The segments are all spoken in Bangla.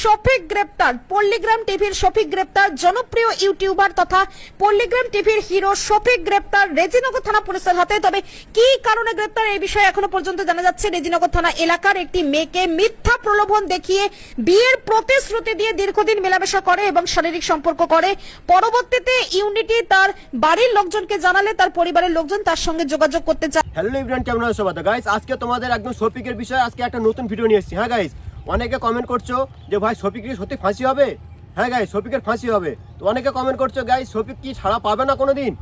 শফিক গ্রেপ্তার। পল্লীগ্রাম টিভির শফিক গ্রেপ্তার, জনপ্রিয় ইউটিউবার তথা পল্লিগ্রাম টিভির হিরো শফিক গ্রেপ্তার রেজিনগর থানা পুলিশের হাতে। তবে কি কারণে গ্রেপ্তার এই বিষয়ে এখনও পর্যন্ত জানা যাচ্ছে। রেজিনগর থানা এলাকার একটি মেয়েকে মিথ্যা প্রলোভন দেখিয়ে বিয়ের প্রতিশ্রুতি দিয়ে দীর্ঘদিন মেলামেশা করে এবং শারীরিক সম্পর্ক করে। পরবর্তীতে ইউনিটি তার বাড়ির লোকজনকে জানালে তার পরিবারের লোকজন তার সঙ্গে যোগাযোগ করতে চায়। হ্যালো ইভরিয়ান কেমন আছো? গাইস আজকে তোমাদের একদম শফিকের বিষয়ে আজকে একটা নতুন ভিডিও নিয়ে এসেছি। হ্যাঁ গাইস অনেকে কমেন্ট করছ যে, ভাই, শফিক কি সত্যি ফাঁসি হবে? হ্যাঁ গাই শফিকের ফাঁসি হবে। তো অনেকে কমেন্ট করছ গাই শফিক কি ছাড়া পাবে না কোনো দিন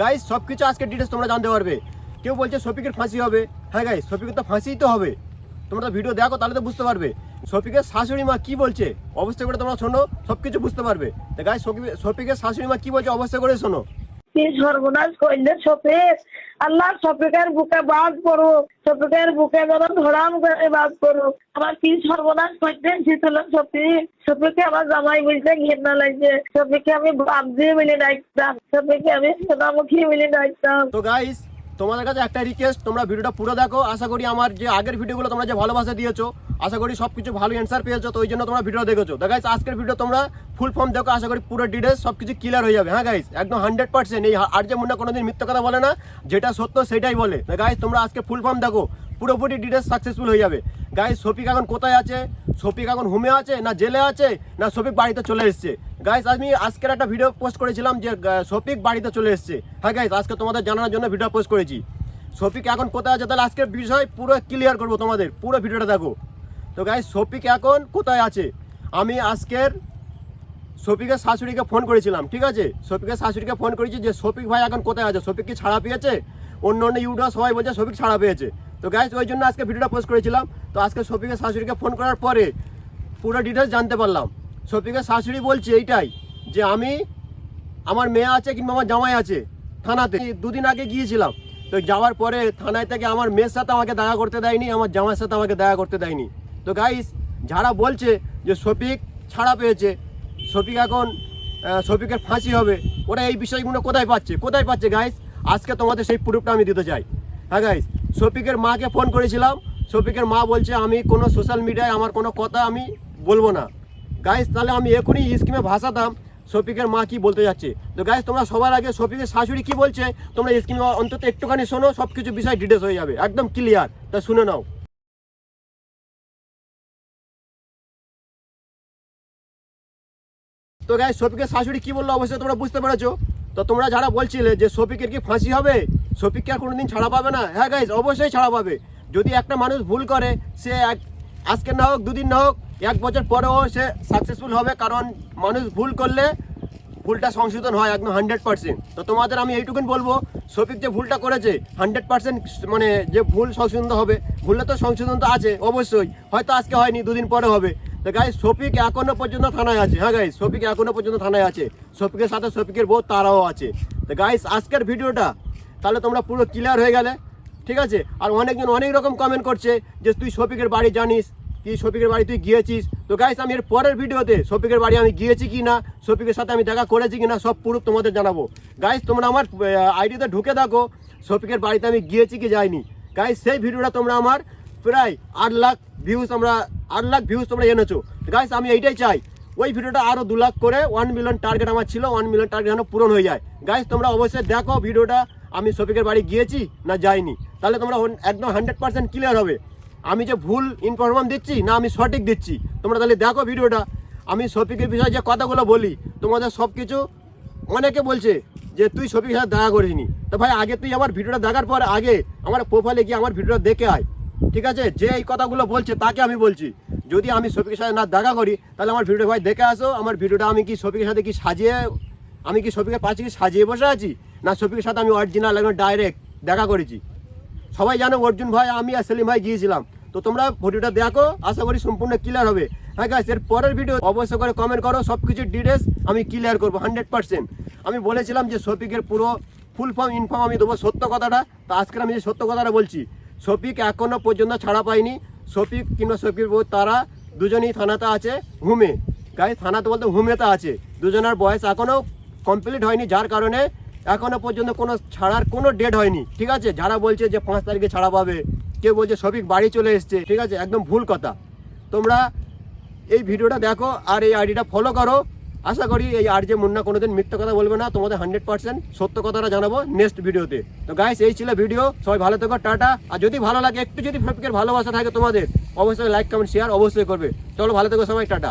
গাইস সব কিছু আজকে ডিটেলস তোমরা জানতে পারবে। কেউ বলছে শফিকের ফাঁসি হবে। হ্যাঁ গাই শফিকের তো ফাঁসিই তো হবে। তোমরা ভিডিও দেখো, তাহলে তো বুঝতে পারবে। শফিকের শাশুড়ি মা কি বলছে? অবশ্যই করে তোমরা শোনো সব কিছু বুঝতে পারবে। তো গাইস শফিকের শাশুড়ি মা কি বলছে, অবশ্যই করে শোনো। কি সর্বনাশ করলে শফিক আল্লাহ শফিকের বুকে বাদ করো শফিকের বুকে যেন ধরাম করে বাদ করো আমার কি সর্বনাশ করতে শীতল শফিক শফিকে আমার জামাই বলতে ঘেন্না লাগছে। শফিকে আমি বাপ দিয়ে মিলে ডাকতাম। শফিকে আমি সোনামুখী মিলে ডাকতাম। তো গাইস তোমাদের কাছে একটা রিকোয়েস্ট তোমরা ভিডিওটা পুরো দেখো। আশা করি আমার যে আগের ভিডিওগুলো তোমরা যে ভালোবাসা দিয়েছ, আশা করি সব কিছু ভালো অ্যান্সার পেয়েছ, তো ওই জন্য তোমরা ভিডিও দেখেছ। তো আজকের ভিডিও তোমরা ফুল ফর্ম দেখো, আশা করি পুরো ডিটেলস সব কিছু ক্লিয়ার হয়ে যাবে। হ্যাঁ গাইস একদম হান্ড্রেড পার্সেন্ট এই আর যে মুন্না কোনোদিন মিথ্যা কথা বলে না, যেটা সত্য সেটাই বলে। গাইস তোমরা আজকে ফুল ফর্ম দেখো, পুরোপুরি ডিটেলস সাকসেসফুল হয়ে যাবে। গাইস শফিক এখন কোথায় আছে? শফিক এখন হোমে আছে না জেলে আছে? না শফিক বাড়িতে চলে এসছে? গাইস আমি আজকের একটা ভিডিও পোস্ট করেছিলাম যে শফিক বাড়িতে চলে এসছে। হ্যাঁ গাইস আজকে তোমাদের জানানোর জন্য ভিডিও পোস্ট করেছি। শফিক এখন কোথায় আছে? তাহলে আজকের বিষয় পুরো ক্লিয়ার করব তোমাদের। পুরো ভিডিওটা দেখো। তো গাইস শফিক এখন কোথায় আছে? আমি আজকের শফিকের শাশুড়িকে ফোন করেছিলাম, ঠিক আছে? শফিকের শাশুড়িকে ফোন করেছি যে, শফিক ভাই এখন কোথায় আছে? শফিক কি ছাড়া পেয়েছে? অন্য অন্য ইউটিউবার সবাই বলছে শফিক ছাড়া পেয়েছে। তো গাইস ওই জন্য আজকে ভিডিওটা পোস্ট করেছিলাম। তো আজকে শফিকের শাশুড়িকে ফোন করার পরে পুরো ডিটেলস জানতে পারলাম। শফিকের শাশুড়ি বলছে এইটাই, যে আমি আমার মেয়ে আছে কিংবা আমার জামাই আছে থানাতে। দুদিন আগে গিয়েছিলাম, তো যাওয়ার পরে থানায় থেকে আমার মেয়ের সাথে আমাকে দেখা করতে দেয়নি, আমার জামাইয়ের সাথে আমাকে দেখা করতে দেয়নি। তো গাইস যারা বলছে যে শফিক ছাড়া পেয়েছে, শফিক এখন শফিকের ফাঁসি হবে, ওরা এই বিষয়গুলো কোথায় পাচ্ছে? কোথায় পাচ্ছে গাইস আজকে তোমাদের সেই প্রুফটা আমি দিতে চাই। হ্যাঁ গাইস শফিকের মাকে ফোন করেছিলাম, শফিকের মা বলছে, আমি কোনো সোশ্যাল মিডিয়ায় আমার কোনো কথা আমি বলব না। গাইস তাহলে আমি এখনই স্কিমে ভাসাতাম শফিকের মা কি বলতে যাচ্ছে? তো গাইস তোমরা সবার আগে শফিকের শাশুড়ি কি বলছে? তোমরা স্কিমে অন্তত একটুখানি শোনো সব কিছু বিষয় ডিটেলস হয়ে যাবে। একদম ক্লিয়ার তা শুনে নাও। তো গাইস শফিকের শাশুড়ি কি বলল অবশ্যই তোমরা বুঝতে পেরেছ। তো তোমরা যারা বলছিলে যে শফিকের কি ফাঁসি হবে, শফিককে আর কোনোদিন ছাড়া পাবে না। হ্যাঁ গাইস অবশ্যই ছাড়া পাবে। যদি একটা মানুষ ভুল করে, সে এক আজকে না হোক, দুদিন না হোক, এক বছর পরেও সে সাকসেসফুল হবে, কারণ মানুষ ভুল করলে ভুলটা সংশোধন হয় একদম হান্ড্রেড পার্সেন্ট তো তোমাদের আমি এইটুকুন বলব, শফিক যে ভুলটা করেছে হান্ড্রেড পার্সেন্ট মানে যে ভুল সংশোধন হবে, ভুলে তো সংশোধন তো আছে, অবশ্যই। হয়তো আজকে হয়নি, দুদিন পরে হবে। তো গাইস শফিক এখনও পর্যন্ত থানায় আছে হ্যাঁ গাইস শফিক এখনও পর্যন্ত থানায় আছে। শফিকের সাথে শফিকের বউ তারাও আছে। তো গাইস আজকের ভিডিওটা, তাহলে তোমরা পুরো ক্লিয়ার হয়ে গেলে। ঠিক আছে? আর অনেকজন অনেক রকম কমেন্ট করছে যে, তুই শফিকের বাড়ি জানিস? কি শফিকের বাড়ি তুই গিয়েছিস? তো গাইস আমি এর পরের ভিডিওতে শফিকের বাড়ি আমি গিয়েছি কি না শফিকের সাথে আমি দেখা করেছি কি না সব পুরো তোমাদের জানাব। গাইস তোমরা আমার আইডিতে ঢুকে থাকো, শফিকের বাড়িতে আমি গিয়েছি কি যাইনি। গাইস সেই ভিডিওটা তোমরা আমার প্রায় আট লাখ ভিউজ আমরা, আট লাখ ভিউজ তোমরা এনেছো। গাইস আমি এইটাই চাই, ওই ভিডিওটা আরও দু লাখ করে ওয়ান মিলিয়ন টার্গেট আমার ছিল ওয়ান মিলিয়ন টার্গেট যেন পূরণ হয়ে যায়। গাইস তোমরা অবশ্যই দেখো ভিডিওটা আমি শফিকের বাড়ি গিয়েছি না যাইনি। তাহলে তোমরা একদম হান্ড্রেড পার্সেন্ট ক্লিয়ার হবে। আমি যে ভুল ইনফরমেশন দিচ্ছি না আমি সঠিক দিচ্ছি? তোমরা তাহলে দেখো ভিডিওটা। আমি শফিকের বিষয়ে যে কথাগুলো বলি, তোমাদের সব কিছু অনেকে বলছে যে তুই শফিকের সাথে দেখা করিসনি। তো ভাই, আগে তুই আমার ভিডিওটা দেখার পর আগে আমার প্রোফাইলে গিয়ে আমার ভিডিওটা দেখে আয়। ঠিক আছে? যে এই কথাগুলো বলছে তাকে আমি বলছি। যদি আমি শফিকের সাথে না দেখা করি, তাহলে আমার ভিডিওটা ভাই দেখে আসো। আমার ভিডিওটা আমি কি শফিকের সাথে কি সাজিয়ে আমি কি শফিকের পাশে কি সাজিয়ে বসে আছি? না, শফিকের সাথে আমি অরিজিনাল একদম ডাইরেক্ট দেখা করেছি। সবাই জানো অর্জুন ভাই, আমি আর সেলিম ভাই গিয়েছিলাম। তো তোমরা ভিডিওটা দেখো, আশা করি সম্পূর্ণ ক্লিয়ার হবে। হ্যাঁ গাইস এর পরের ভিডিও অবশ্যই করে কমেন্ট করো সব কিছু ডিটেলস আমি ক্লিয়ার করব হান্ড্রেড পার্সেন্ট আমি বলেছিলাম যে শফিকের পুরো ফুল ফর্ম ইনফর্ম আমি দেবো সত্য কথাটা। তো আজকে আমি যে সত্য কথাটা বলছি, শফিক এখনও পর্যন্ত ছাড়া পায়নি। শফিক কিংবা শফিক তারা দুজনেই থানাতে আছে, হুমে। গাই থানাতে বলতে হুমেতে আছে। দুজনের বয়স এখনও কমপ্লিট হয়নি, যার কারণে এখনও পর্যন্ত কোনো ছাড়ার কোনো ডেট হয়নি, ঠিক আছে? যারা বলছে যে পাঁচ তারিখে ছাড়া পাবে, কেউ বলছে শফিক বাড়ি চলে এসছে, ঠিক আছে? একদম ভুল কথা। তোমরা এই ভিডিওটা দেখো আর এই আইডিটা ফলো করো। আশা করি এই আর যে মুন্না কোনোদিন মিথ্যা কথা বলবে না, তোমাদের হান্ড্রেড পার্সেন্ট সত্য কথাটা জানাব নেক্সট ভিডিওতে। তো গাইস এই ছিল ভিডিও, সবাই ভালো থেকো, টাটা। আর যদি ভালো লাগে, একটু যদি ফেসবুকের ভালোবাসা থাকে তোমাদের, অবশ্যই লাইক কমেন্ট শেয়ার অবশ্যই করবে। চলো ভালো থেকো সবাই, টাটা।